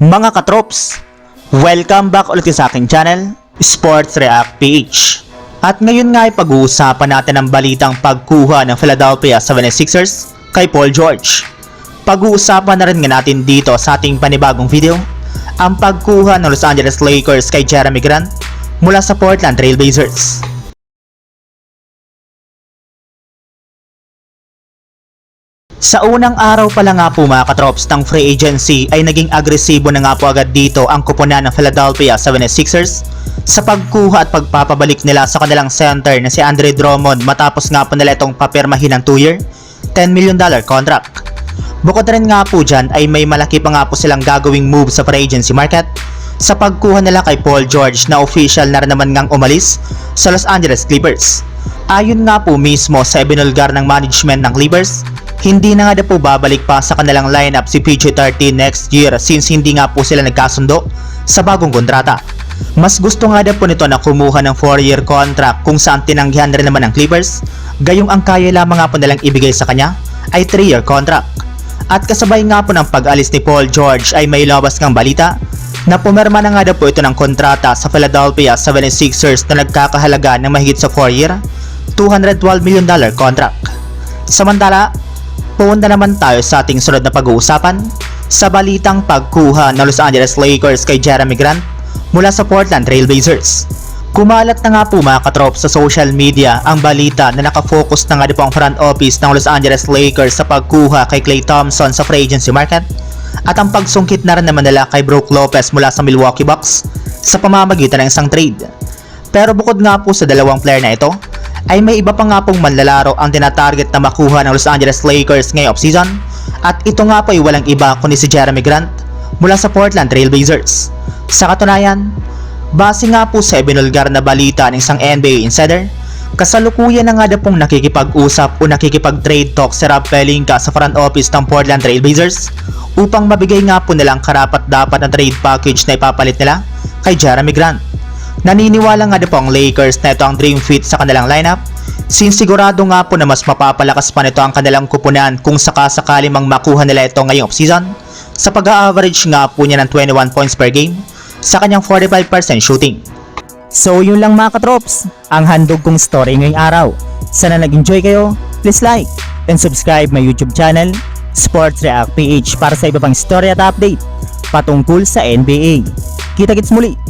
Mga katrops, welcome back ulit sa aking channel, Sports React PH. At ngayon nga ay pag-uusapan natin ang balitang pagkuha ng Philadelphia 76ers kay Paul George. Pag-uusapan na rin nga natin dito sa ating panibagong video, ang pagkuha ng Los Angeles Lakers kay Jeremy Grant mula sa Portland Trail Sa unang araw pa lang nga po mga katrops ng free agency ay naging agresibo na nga po agad dito ang kupunan ng Philadelphia 76ers sa pagkuha at pagpapabalik nila sa kanilang center na si Andre Drummond matapos nga po nila itong papirmahin ng 2-year, 10 million dollar contract. Bukod rin nga po dyan ay may malaki pa nga po silang gagawing move sa free agency market sa pagkuha nila kay Paul George na official na rin naman ngang umalis sa Los Angeles Clippers. Ayon nga po mismo sa ibinulgar ng management ng Clippers, hindi na nga daw po babalik pa sa kanilang lineup si PG-13 next year since hindi nga po sila nagkasundo sa bagong kontrata. Mas gusto nga daw po nito na kumuha ng 4-year contract kung saan tinanggihan rin naman ng Clippers, gayong ang kaya lamang nga po nilang ibigay sa kanya ay 3-year contract. At kasabay nga po ng pag-alis ni Paul George ay may labas ngang balita na pumirma na nga daw po ito ng kontrata sa Philadelphia 76ers na nagkakahalaga ng mahigit sa 4-year, 212 million dollar contract. Samantala, Punta naman tayo sa ating sunod na pag-uusapan sa balitang pagkuha ng Los Angeles Lakers kay Jeremy Grant mula sa Portland Trail Blazers. Kumalat na nga po mga katrop sa social media ang balita na nakafocus na nga po ang front office ng Los Angeles Lakers sa pagkuha kay Klay Thompson sa free agency market at ang pagsungkit na rin naman nila kay Brook Lopez mula sa Milwaukee Bucks sa pamamagitan ng isang trade. Pero bukod nga po sa dalawang player na ito, ay may iba pa nga pong manlalaro ang tinatarget na makuha ng Los Angeles Lakers ngayong offseason at ito nga po ay walang iba kundi si Jeremy Grant mula sa Portland Trail Blazers. Sa katunayan, base nga po sa ibinulgar na balita ng isang NBA insider, kasalukuyan na nga na pong nakikipag-usap o nakikipag-trade talk si Rob Pelinka sa front office ng Portland Trail Blazers upang mabigay nga po nilang karapat dapat na trade package na ipapalit nila kay Jeremy Grant. Naniniwala nga po ang Lakers na ito ang dream fit sa kanilang lineup since sigurado nga po na mas mapapalakas pa nito ang kanilang kupunan kung sakasakali mang makuha nila ito ngayong offseason sa pag-average nga po niya ng 21 points per game sa kanyang 45% shooting. So yun lang mga katrops, ang handog kong story ngayong araw. Sana nag-enjoy kayo, please like and subscribe my YouTube channel, Sports React PH para sa iba pang story at update patungkol sa NBA. Kita-kits muli